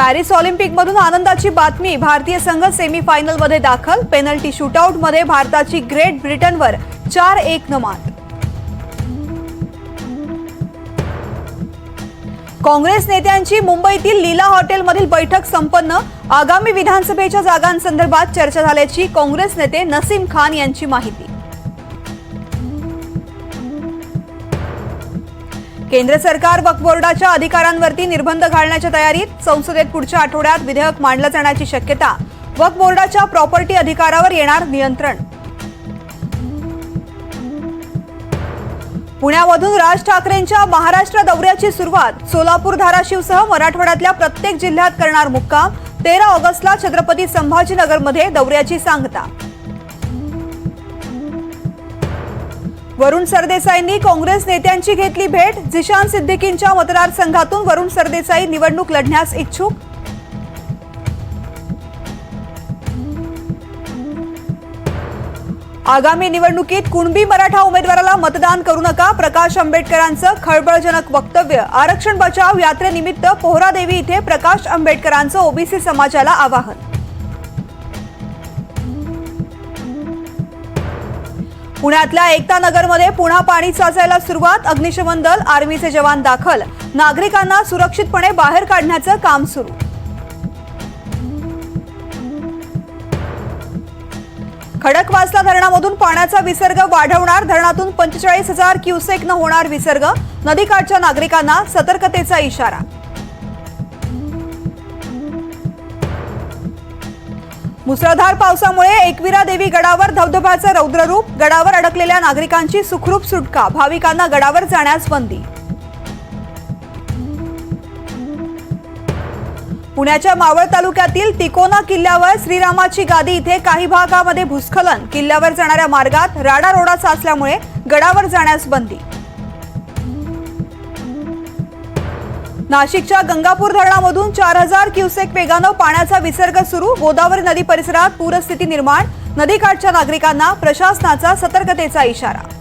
Paris ऑलिम्पिकमधून आनंदाची बातमी भारतीय संघ सेमीफायनलमध्ये दाखल पेनल्टी शूटआउटमध्ये भारताची ग्रेट ब्रिटनवर चार एक न मात काँग्रेस नेत्यांची मुंबईतील लीला हॉटेलमधील बैठक संपन्न आगामी विधानसभेच्या जागांसंदर्भात चर्चा झाल्याची काँग्रेस नेते नसीम खान यांची माहिती. केंद्र सरकार वक्फ बोर्डाच्या अधिकारांवरती निर्बंध घालण्याच्या तयारीत संसदेत पुढच्या आठवड्यात विधेयक मांडलं जाण्याची शक्यता. वक्फ बोर्डाच्या प्रॉपर्टी अधिकारावर येणार नियंत्रण. पुण्यामधून राज ठाकरेंच्या महाराष्ट्र दौऱ्याची सुरुवात सोलापूर धाराशिवसह मराठवाड्यातल्या प्रत्येक जिल्ह्यात करणार मुक्काम तेरा ऑगस्टला छत्रपती संभाजीनगरमध्ये दौऱ्याची सांगता. वरुण सरदेसाईंनी काँग्रेस नेत्यांची घेतली भेट. झिशान सिद्दीकींच्या मतदारसंघातून वरुण सरदेसाई निवडणूक लढण्यास इच्छुक. आगामी निवडणुकीत कुणबी मराठा उमेदवाराला मतदान करू नका. प्रकाश आंबेडकरांचं खळबळजनक वक्तव्य. आरक्षण बचाव यात्रेनिमित्त पोहरादेवी इथे प्रकाश आंबेडकरांचं ओबीसी समाजाला आवाहन. पुण्यातल्या एकता नगरमध्ये पुन्हा पाणी साचायला सुरुवात. अग्निशमन दल आर्मीचे जवान दाखल. नागरिकांना सुरक्षितपणे बाहेर काढण्याचं काम सुरू. खडकवासला धरणामधून पाण्याचा विसर्ग वाढवणार. धरणातून पंचेचाळीस हजार क्युसेकनं होणार विसर्ग. नदीकाठच्या नागरिकांना सतर्कतेचा इशारा. मुसळधार पावसामुळे एकविरा देवी गडावर धबधब्याचं रौद्ररूप गडावर अडकलेल्या नागरिकांची सुखरूप सुटका भाविकांना गडावर जाण्यास बंदी. पुण्याच्या मावळ तालुक्यातील तिकोना किल्ल्यावर श्रीरामाची गादी इथे काही भागामध्ये भूस्खलन. किल्ल्यावर जाणाऱ्या मार्गात राडा रोडा साचल्यामुळे गडावर जाण्यास बंदी. नाशिकच्या गंगापूर धरणामधून चार हजार क्युसेक वेगानं पाण्याचा विसर्ग सुरू. गोदावरी नदी परिसरात पूरस्थिती निर्माण. नदीकाठच्या नागरिकांना प्रशासनाचा सतर्कतेचा इशारा.